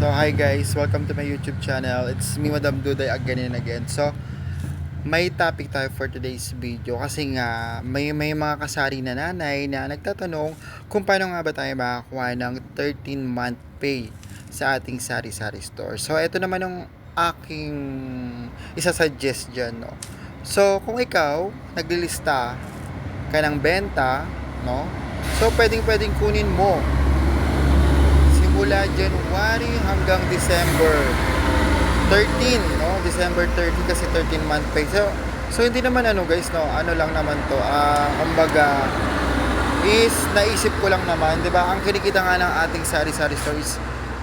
So hi guys, welcome to my YouTube channel. It's me Madam Duday again and again. So may topic tayo for today's video kasi nga may may mga kasari na nanay na nagtatanong kung paano nga ba tayo makakuha ng 13 month pay sa ating sari-sari store. So ito naman yung aking isa suggestion no. So kung ikaw naglilista ka ng benta, no? So pwedeng pwedeng kunin mo simula January hanggang December 13, no? December 30 kasi 13 month pay. So, so hindi naman ano guys, no? Ano lang naman to. Ah, kumbaga is naisip ko lang naman, 'di ba? Ang kinikita nga ng ating sari-sari store is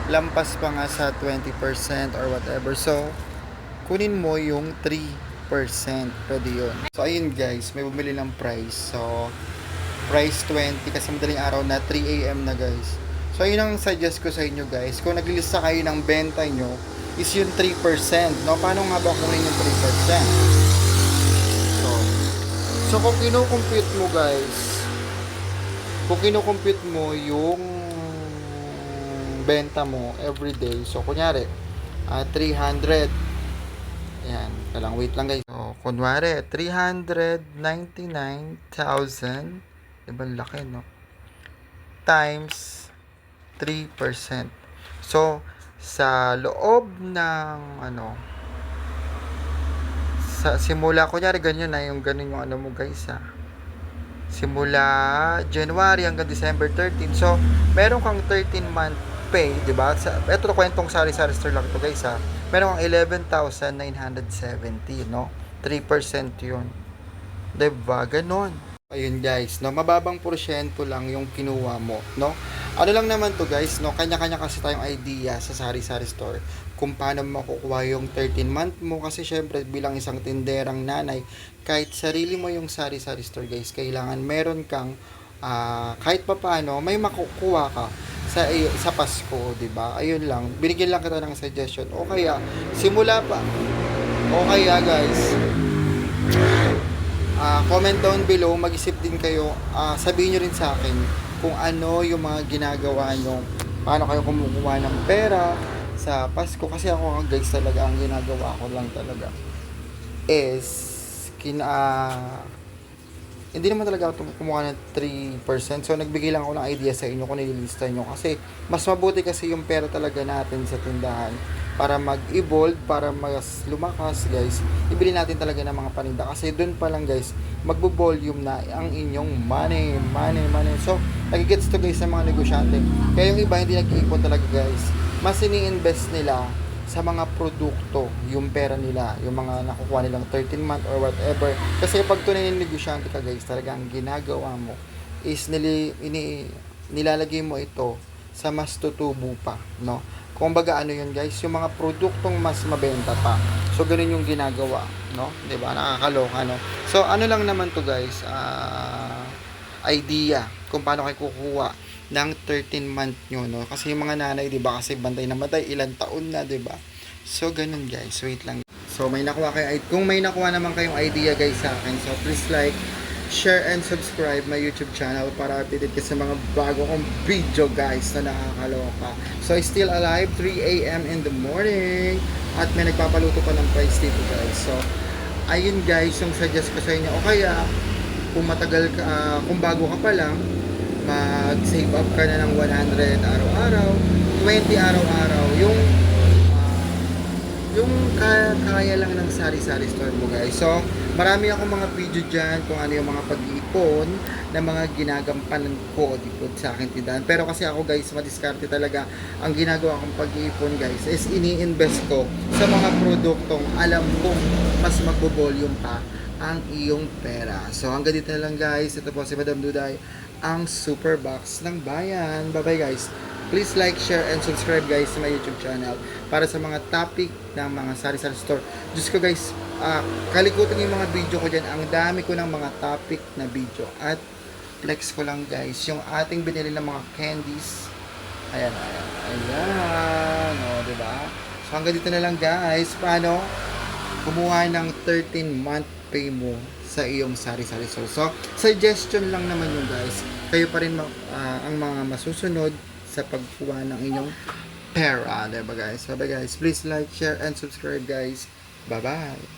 lampas pa nga sa 20% or whatever. So, kunin mo yung 3%. Pwede yun. So, ayun guys, may bumili ng price. So, price 20 kasi madaling araw na 3 a.m. na guys. So, yun ang suggest ko sa inyo guys. Kung naglilista kayo ng benta nyo, is yung 3%. No? Paano nga ba kunin yung 3%? So, so kung kino-compute mo guys, kung kino-compute mo yung benta mo every day, so kunyari, ah 300, Ayan, lang wait lang guys. So, kunwari, 399,000, diba laki no? Times 3%. So, sa loob ng ano, sa simula, kunyari ganyan na yung ganun yung ano mo guys ha. Simula January hanggang December 13. So, meron kang 13 month pay, di ba? Sa, ito kwentong sari-sari store lang to guys ha. Meron kang 11,970, no? 3% yun. Di ba? Ganon. Ayun guys, no, mababang porsyento lang yung kinuha mo, no? Ano lang naman to guys, no? Kanya-kanya kasi tayong idea sa sari-sari store kung paano makukuha yung 13 month mo kasi syempre bilang isang tinderang nanay, kahit sarili mo yung sari-sari store guys, kailangan meron kang ah, kahit pa paano may makukuha ka sa sa Pasko, 'di ba? Ayun lang. Binigyan lang kita ng suggestion. O kaya simula pa. O kaya guys, Ah, comment down below, mag-isip din kayo. Ah, sabihin nyo rin sa akin kung ano yung mga ginagawa nyo. Paano kayo kumukuha ng pera sa Pasko. Kasi ako guys talaga, ang ginagawa ko lang talaga is kin ah, hindi naman talaga ako kumuha ng 3%. So, nagbigay lang ako ng idea sa inyo kung nililista nyo. Kasi, mas mabuti kasi yung pera talaga natin sa tindahan para mag-evolve, para mas lumakas, guys. Ibili natin talaga ng mga paninda. Kasi doon pa lang, guys, magbo-volume na ang inyong money, money, money. So, nagigets to guys sa mga negosyante. Kaya yung iba, hindi nag-iipon talaga, guys. Mas ini-invest nila sa mga produkto, yung pera nila, yung mga nakukuha nilang 13 month or whatever. Kasi pag tunay ng negosyante ka guys, talaga ang ginagawa mo is nili, ini, nilalagay mo ito sa mas tutubo pa, no? Kung baga ano yun guys, yung mga produktong mas mabenta pa. So ganun yung ginagawa, no? 'Di ba? Nakakaloka, no? So ano lang naman to guys, ah idea kung paano kayo kukuha ng 13 month nyo, no? Kasi yung mga nanay, di ba, kasi bantay na matay, ilang taon na, di ba? So, ganun guys, wait lang. So, may nakuha kayo, kung may nakuha naman kayong idea guys sa akin, so please like, share and subscribe my YouTube channel para updated ka sa mga bago kong video guys na nakakaloka. So, still alive, 3 a.m. in the morning. At may nagpapaluto pa ng price dito guys. So, ayun guys, yung suggest ko sa inyo. O kaya, kung matagal ka, ah, kung bago ka pa lang, mag-save up ka na ng 100 araw-araw, 20 araw-araw, yung ah, yung kaya, lang ng sari-sari store mo guys. So, marami akong mga video dyan kung ano yung mga pag-iipon na mga ginagampanan ko dito sa akin tindahan. Pero kasi ako guys, madiskarte talaga ang ginagawa kong pag-iipon guys is ini-invest ko sa mga produktong alam kong mas magbo-volume pa ang iyong pera. So, hanggang dito na lang guys. Ito po si Madam Duday, ang Super Box ng Bayan. Bye-bye guys. Please like, share, and subscribe guys sa my YouTube channel para sa mga topic ng mga sari-sari store. Diyos ko guys, ah, kalikutan yung mga video ko dyan. Ang dami ko ng mga topic na video. At flex ko lang guys, yung ating binili ng mga candies. Ayan, ayan. Ayan. O, diba? So, hanggang dito na lang guys. Paano? kumuha ng 13 month pay mo sa iyong sari-sari store. So, suggestion lang naman yun guys. Kayo pa rin ah, ang mga masusunod sa pagkuha ng inyong pera. Diba guys? Bye bye guys. Please like, share, and subscribe guys. Bye bye.